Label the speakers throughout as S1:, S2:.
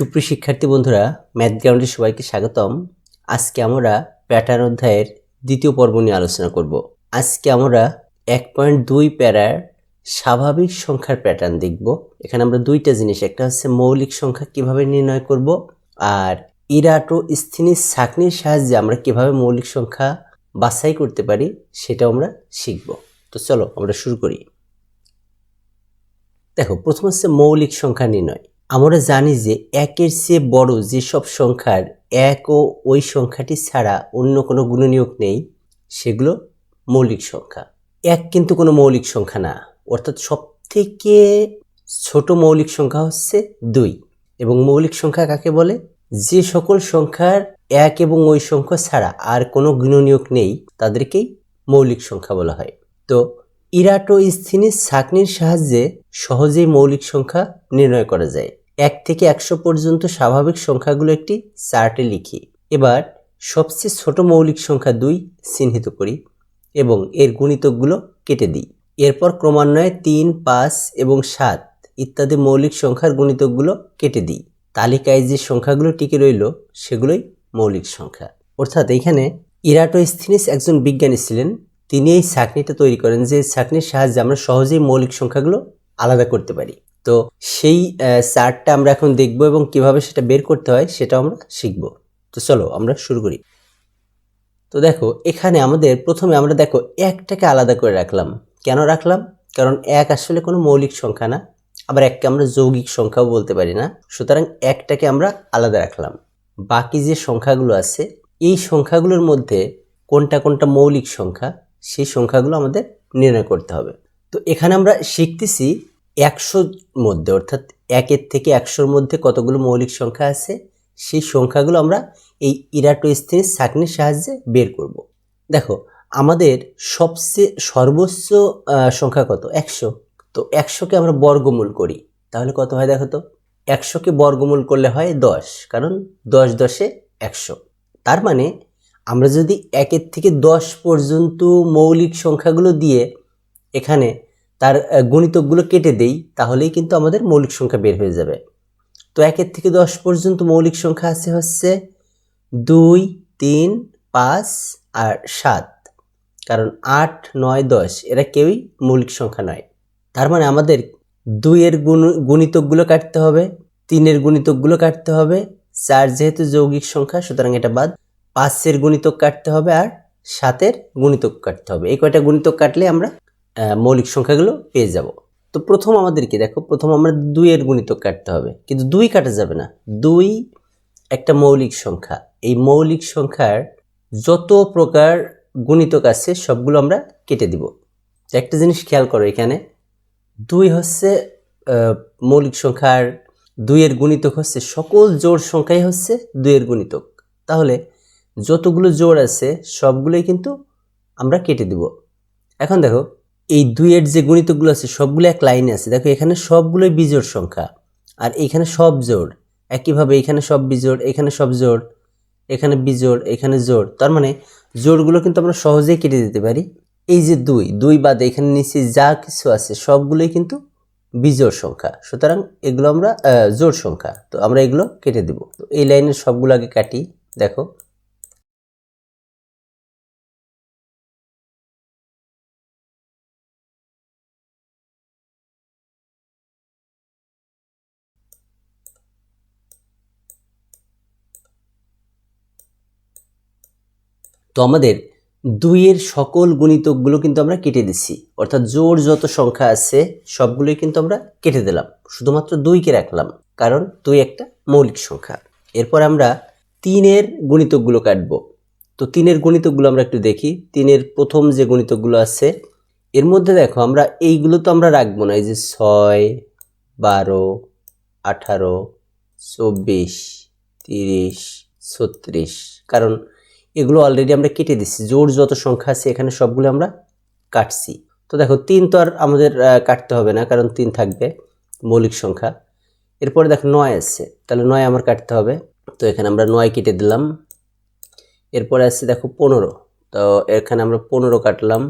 S1: সুপ্রিয় শিক্ষার্থী বন্ধুরা, ম্যাথ গ্রাউন্ডে সবাইকে স্বাগতম। আজকে আমরা প্যাটার্ন অধ্যায়ের দ্বিতীয় পর্ব নিয়ে আলোচনা করব। আজকে আমরা এক পয়েন্ট দুই প্যারার স্বাভাবিক সংখ্যার প্যাটার্ন দেখব। এখানে আমরা দুইটা জিনিস, একটা হচ্ছে মৌলিক সংখ্যা কীভাবে নির্ণয় করব আর ইরাটো স্থিনি সাকনির সাহায্যে আমরা কীভাবে মৌলিক সংখ্যা বাছাই করতে পারি সেটাও আমরা শিখব। তো চলো আমরা শুরু করি। দেখো, প্রথম হচ্ছে মৌলিক সংখ্যা নির্ণয়। আমরা জানি যে একের চেয়ে বড় যেসব সংখ্যার এক ও ওই সংখ্যাটি ছাড়া অন্য কোনো গুণনীয়ক নেই, সেগুলো মৌলিক সংখ্যা। এক কিন্তু কোনো মৌলিক সংখ্যা না, অর্থাৎ সব থেকে ছোট মৌলিক সংখ্যা হচ্ছে দুই। এবং মৌলিক সংখ্যা কাকে বলে? যে সকল সংখ্যার এক এবং ওই সংখ্যা ছাড়া আর কোনো গুণনীয়ক নেই, তাদেরকেই মৌলিক সংখ্যা বলা হয়। তো ইরাটো স্থিনির সাকনির সাহায্যে সহজেই মৌলিক সংখ্যা নির্ণয় করা যায়। এক থেকে একশো পর্যন্ত স্বাভাবিক সংখ্যাগুলো একটি চার্টে লিখি। এবার সবচেয়ে ছোট মৌলিক সংখ্যা দুই চিহ্নিত করি এবং এর গুণিতকগুলো কেটে দিই। এরপর ক্রমান্বয়ে তিন, পাঁচ এবং সাত ইত্যাদি মৌলিক সংখ্যার গুণিতকগুলো কেটে দিই। তালিকায় যে সংখ্যাগুলো টিকে রইল সেগুলোই মৌলিক সংখ্যা। অর্থাৎ এখানে ইরাটোস্থিনিস একজন বিজ্ঞানী ছিলেন। তিনি এই ছাকনিটা তৈরি করেন যে ছাকনির সাহায্যে আমরা সহজেই মৌলিক সংখ্যাগুলো আলাদা করতে পারি। তো সেই চার্টটা আমরা এখন দেখব এবং কীভাবে সেটা বের করতে হয় সেটা আমরা শিখব। তো চলো আমরা শুরু করি। তো দেখো, এখানে আমাদের প্রথমে আমরা দেখো একটাকে আলাদা করে রাখলাম। কেন রাখলাম? কারণ এক আসলে কোনো মৌলিক সংখ্যা না, আবার এককে আমরা যৌগিক সংখ্যাও বলতে পারি না। সুতরাং একটাকে আমরা আলাদা রাখলাম। বাকি যে সংখ্যাগুলো আছে, এই সংখ্যাগুলোর মধ্যে কোনটা কোনটা মৌলিক সংখ্যা, সেই সংখ্যাগুলো আমাদের নির্ণয় করতে হবে। তো এখানে আমরা শিখতেছি একশোর মধ্যে, অর্থাৎ একের থেকে একশোর মধ্যে কতগুলো মৌলিক সংখ্যা আছে, সেই সংখ্যাগুলো আমরা এই ইরাটোস্থিনিস সাকনির সাহায্যে বের করব। দেখো, আমাদের সবচেয়ে সর্বোচ্চ সংখ্যা কত? একশো। তো একশোকে আমরা বর্গমূল করি, তাহলে কত হয় দেখো তো? একশোকে বর্গমূল করলে হয় দশ, কারণ দশ দশে একশো। তার মানে আমরা যদি একের থেকে দশ পর্যন্ত মৌলিক সংখ্যাগুলো দিয়ে এখানে তার গুণিতকগুলো কেটে দেই, তাহলেই কিন্তু আমাদের মৌলিক সংখ্যা বের হয়ে যাবে। তো একের থেকে দশ পর্যন্ত মৌলিক সংখ্যা আছে হচ্ছে দুই, তিন, পাঁচ আর সাত। কারণ আট, নয়, দশ, এরা কেউই মৌলিক সংখ্যা নয়। তার মানে আমাদের দুইয়ের গুণ, গুণিতকগুলো কাটতে হবে, তিনের গুণিতকগুলো কাটতে হবে, চার যেহেতু যৌগিক সংখ্যা, সুতরাং এটা বাদ পাঁচের গুণিতক কাটতে হবে আর সাতের গুণিতক কাটতে হবে। এই কয়টা গুণিতক কাটলে আমরা মৌলিক সংখ্যাগুলো পেয়ে যাব। তো প্রথম আমাদেরকে দেখো, প্রথম আমরা দুইয়ের গুণিতক কাটতে হবে। কিন্তু দুই কাটা যাবে না। দুই একটা মৌলিক সংখ্যা। এই মৌলিক সংখ্যার যত প্রকার গুণিতক আছে, সবগুলো আমরা কেটে দিব। একটা জিনিস খেয়াল করো এখানে। দুই হচ্ছে মৌলিক সংখ্যার দুইয়ের গুণিতক হচ্ছে, সকল জোড় সংখ্যাই হচ্ছে দুইয়ের গুণিতক। তাহলে যতগুলো জোড় আছে, সবগুলোই কিন্তু আমরা কেটে দিব। এখন দেখো এই দুইয়ের যে গুণিতকগুলো আছে, সবগুলো এক লাইনে আছে। দেখো, এখানে সবগুলোই বিজোড় সংখ্যা। আর এখানে সব জোড়। একইভাবে এখানে সব বিজোড়, এখানে সব জোড়, এখানে বিজোড়, এখানে জোড়। তার মানে জোড়গুলো কিন্তু আমরা সহজেই কেটে দিতে পারি। এই যে দুই দুই বাদে এখানে নিচে যা কিছু আছে, সবগুলোই কিন্তু বিজোড় সংখ্যা। সুতরাং এগুলো আমরা জোড় সংখ্যা। তো আমরা এগুলো কেটে দিব। তো এই লাইনের সবগুলো আগে কাটি। দেখো তো আমাদের দুইয়ের সকল গুণিতকগুলো কিন্তু আমরা কেটে দিচ্ছি অর্থাৎ জোর যত সংখ্যা আছে, সবগুলোই কিন্তু আমরা কেটে দিলাম। শুধুমাত্র দুইকে রাখলাম, কারণ দুই একটা মৌলিক সংখ্যা। এরপর আমরা তিনের গুণিতকগুলো কাটবো। তো তিনের গুণিতকগুলো আমরা একটু দেখি। তিনের প্রথম যে গুণিতকগুলো আছে, এর মধ্যে দেখো আমরা এইগুলো তো আমরা রাখব না। এই যে ছয়, বারো, আঠারো, চব্বিশ, তিরিশ, ছত্রিশ। কারণ এগুলো অলরেডি আমরা কেটে দিচ্ছি। জোর যত সংখ্যা আছে, এখানে সবগুলো আমরা কাটছি। তো দেখো, তিন তো আর আমাদের কাটতে হবে না, কারণ তিন থাকবে, মৌলিক সংখ্যা। এরপরে দেখো, নয় আছে। তাহলে নয় আমার কাটতে হবে। তো এখানে আমরা নয় কেটে দিলাম। এরপরে আছে দেখো, পনেরো। তো এখানে আমরা পনেরো কাটলাম।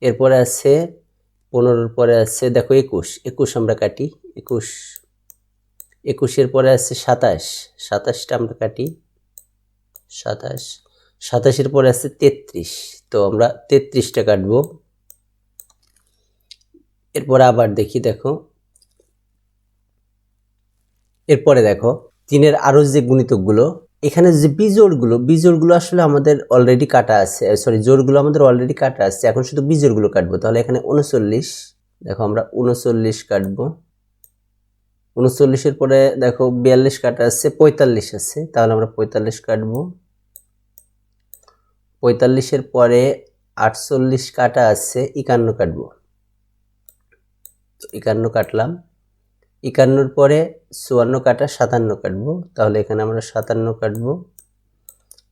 S1: এরপরে আছে, পনেরোর পরে আছে, দেখো, একুশ। একুশ আমরা কাটি। একুশ। একুশের পরে আছে সাতাশ। সাতাশটা আমরা কাটি। সাতাশ। সাতাশের পরে আছে তেত্রিশ। তো আমরা তেত্রিশটা কাটবো। এরপরে আবার দেখি, দেখো। এরপরে দেখো, তিনের আরও যে গুণিতকগুলো, এখানে যে বিজোড়গুলো বিজোড়গুলো আসলে আমাদের অলরেডি কাটা আছে সরি জোড়গুলো আমাদের অলরেডি কাটা আছে। এখন শুধু বিজোড়গুলো কাটবো। তাহলে এখানে উনচল্লিশ, দেখো আমরা উনচল্লিশ কাটবো। উনচল্লিশের পরে দেখো বিয়াল্লিশ কাটা আছে, পঁয়তাল্লিশ আছে, তাহলে আমরা পঁয়তাল্লিশ কাটবো। পঁয়তাল্লিশের পরে আটচল্লিশ কাটা আছে, একান্ন কাটবো। একান্ন কাটলাম। একান্নর পরে চুয়ান্ন কাটা সাতান্ন কাটবো, তাহলে এখানে আমরা সাতান্ন কাটবো।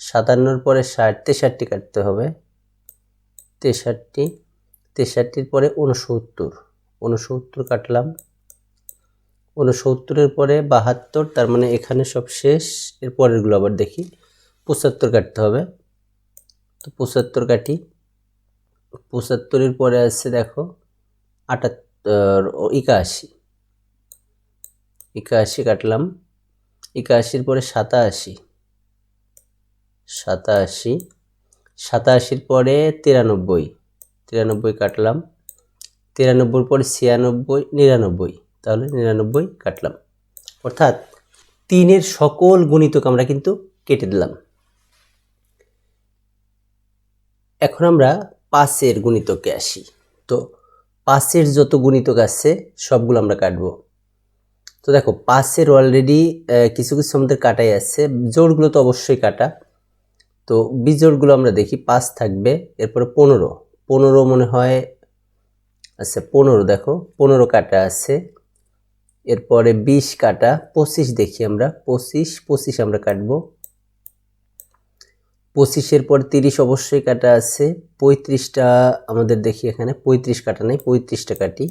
S1: সাতান্নর পরে ষাট, তেষট্টি কাটতে হবে। তেষট্টি, তেষট্টির পরে উনসত্তর উনসত্তর কাটলাম। উনসত্তরের পরে বাহাত্তর, তার মানে এখানে সব শেষ। এর পরেরগুলো আবার দেখি। পঁচাত্তর কাটতে হবে। তো পঁচাত্তর কাটি। পঁচাত্তরের পরে আছে দেখো, আটাত্তর একাশি। একাশি কাটলাম। একাশির পরে সাতাশি। সাতাশি। সাতাশির পরে তিরানব্বই। তিরানব্বই কাটলাম। তিরানব্বইর পরে ছিয়ানব্বই, নিরানব্বই। তাহলে নিরানব্বই কাটলাম। অর্থাৎ তিনের সকল গুণিতক আমরা কিন্তু কেটে দিলাম। এখন আমরা পাঁচের গুণিতকে আসি। তো পাঁচের যত গুণিতক আছে, সবগুলো আমরা কাটব। তো দেখো, পাঁচের অলরেডি কিছু কিছু আমাদের কাটাই আছে। জোরগুলো তো অবশ্যই কাটা। তো বিজোড়গুলো আমরা দেখি, পাঁচ থাকবে, এরপরে পনেরো। পনেরো মনে হয় আচ্ছা পনেরো দেখো, পনেরো কাটা আছে। এরপরে বিশ কাটা পঁচিশ দেখি আমরা, পঁচিশ পঁচিশ আমরা কাটবো। পঁচিশের পর তিরিশ অবশ্যই কাটা আছে, পঁয়ত্রিশটা আমাদের দেখি এখানে, পঁয়ত্রিশ কাটা নেই, পঁয়ত্রিশটা কাটি।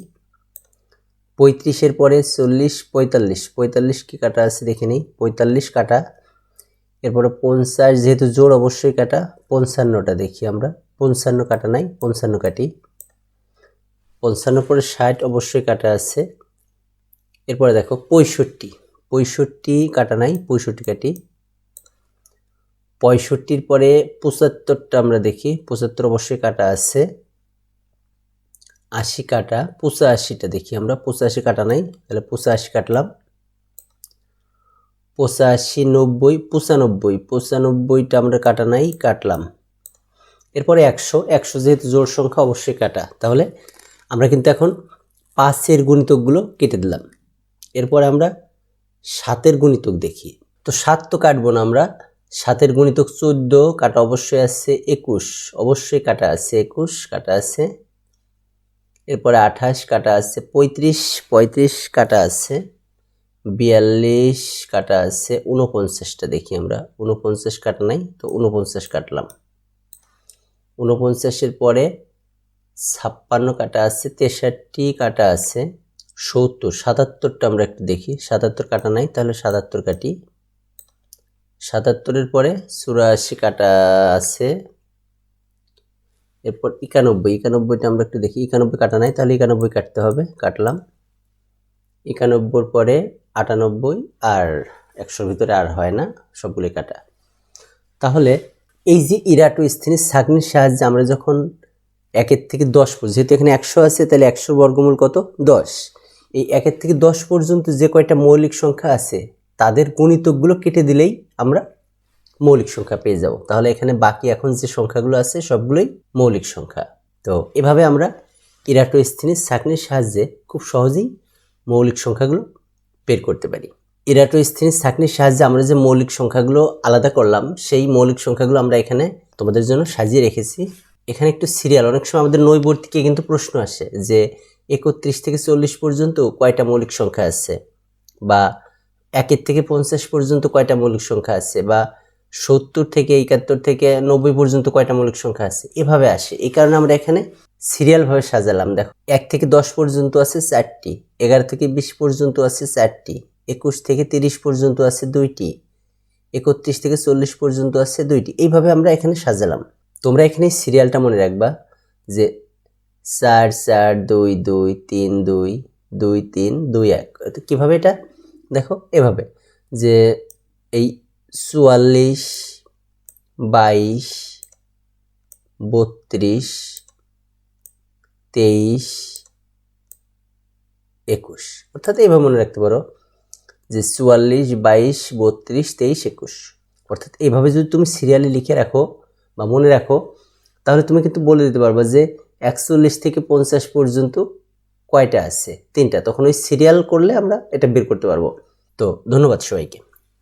S1: পঁয়ত্রিশের পরে চল্লিশ, পঁয়তাল্লিশ পঁয়তাল্লিশ কি কাটা আছে দেখে নিই, পঁয়তাল্লিশ কাটা। এরপরে পঞ্চাশ, যেহেতু জোর অবশ্যই কাটা, পঞ্চান্নটা দেখি আমরা, পঞ্চান্ন কাটা নাই, পঞ্চান্ন কাটি। পঞ্চান্ন পরে ষাট অবশ্যই কাটা আছে। এরপরে দেখো পঁয়ষট্টি। পঁয়ষট্টি কাটা নাই, পঁয়ষট্টি কাটি। পঁয়ষট্টির পরে পঁচাত্তরটা আমরা দেখি, পঁচাত্তর অবশ্যই কাটা আছে। আশি কাটা, পঁচাশিটা দেখি আমরা, পঁচাশি কাটা নাই, তাহলে পঁচাশি কাটলাম। পঁচাশি নব্বই, পঁচানব্বই, পঁচানব্বইটা আমরা কাটা নাই, কাটলাম। এরপরে একশো একশো যেহেতু জোর সংখ্যা অবশ্যই কাটা, তাহলে আমরা কিন্তু এখন পাঁচের গুণিতকগুলো কেটে দিলাম। এরপরে আমরা সাতের গুণিতক দেখি। তো সাত তো কাটবো না আমরা। সাতের গুণিতক চোদ্দ, কাটা অবশ্যই আছে একুশ। অবশ্যই কাটা আছে একুশ, কাটা আছে এরপরে আঠাশ, কাটা আছে পঁয়ত্রিশ পঁয়ত্রিশ, কাটা আছে বিয়াল্লিশ, কাটা আছে উনপঞ্চাশটা দেখি আমরা। উনপঞ্চাশ কাটা নাই, তো উনপঞ্চাশ কাটলাম। উনপঞ্চাশের পরে ছাপ্পান্ন কাটা আছে তেষট্টি, কাটা আছে সত্তর, সাতাত্তরটা আমরা একটু দেখি। সাতাত্তর কাটা নাই, তাহলে সাতাত্তর কাটি। সাতাত্তরের পরে চুরাশি কাটা আছে। এরপর একানব্বই, একানব্বইটা আমরা একটু দেখি। একানব্বই কাটা নাই, তাহলে একানব্বই কাটতে হবে, কাটলাম। একানব্বইর পরে আটানব্বই, আর একশোর ভিতরে আর হয় না, সবগুলি কাটা। তাহলে এই যে ইরাটো স্থির সাগ্নির সাহায্যে আমরা যখন একের থেকে দশ যেহেতু এখানে একশো আছে, তাহলে একশো বর্গমূল কত? দশ। এই একের থেকে দশ পর্যন্ত যে কয়টা মৌলিক সংখ্যা আছে, তাদের গুণিতকগুলো কেটে দিলেই আমরা মৌলিক সংখ্যা পেয়ে যাব। তাহলে এখানে বাকি এখন যে সংখ্যাগুলো আছে, সবগুলোই মৌলিক সংখ্যা। তো এভাবে আমরা ইরাটোস্থিনিস ছাঁকনির সাহায্যে খুব সহজেই মৌলিক সংখ্যাগুলো বের করতে পারি। ইরাটোস্থিনিস ছাঁকনির সাহায্যে আমরা যে মৌলিক সংখ্যাগুলো আলাদা করলাম, সেই মৌলিক সংখ্যাগুলো আমরা এখানে তোমাদের জন্য সাজিয়ে রেখেছি। এখানে একটু সিরিয়াল অনেক সময় আমাদের নৈবর্তিকে কিন্তু প্রশ্ন আসে যে একত্রিশ থেকে চল্লিশ পর্যন্ত কয়টা মৌলিক সংখ্যা আছে? বা একের থেকে পঞ্চাশ পর্যন্ত কয়টা মৌলিক সংখ্যা আছে? বা সত্তর থেকে একাত্তর থেকে নব্বই পর্যন্ত কয়টা মৌলিক সংখ্যা আছে? এভাবে আসে। এই কারণে আমরা এখানে সিরিয়ালভাবে সাজালাম। দেখো, এক থেকে দশ পর্যন্ত আছে চারটি, এগারো থেকে বিশ পর্যন্ত আছে চারটি, একুশ থেকে তিরিশ পর্যন্ত আছে দুইটি, একত্রিশ থেকে চল্লিশ পর্যন্ত আছে দুইটি। এইভাবে আমরা এখানে সাজালাম। তোমরা এখানে সিরিয়ালটা মনে রাখবা যে চার চার দুই দুই তিন দুই দুই তিন দুই এক। কীভাবে এটা? দেখো, এভাবে। যে এই চুয়াল্লিশ, বাইশ, বত্রিশ, তেইশ, একুশ। অর্থাৎ এইভাবে মনে রাখতে পারো যে চুয়াল্লিশ, বাইশ, বত্রিশ, তেইশ, একুশ। অর্থাৎ এইভাবে যদি তুমি সিরিয়ালে লিখে রাখো বা মনে রাখো, তাহলে তুমি কিন্তু বলে দিতে পারবা যে একচল্লিশ থেকে পঞ্চাশ পর্যন্ত কয়টা আছে? তিনটা। তখন ওই সিরিয়াল করলে আমরা এটা বের করতে পারব। তো ধন্যবাদ সবাইকে।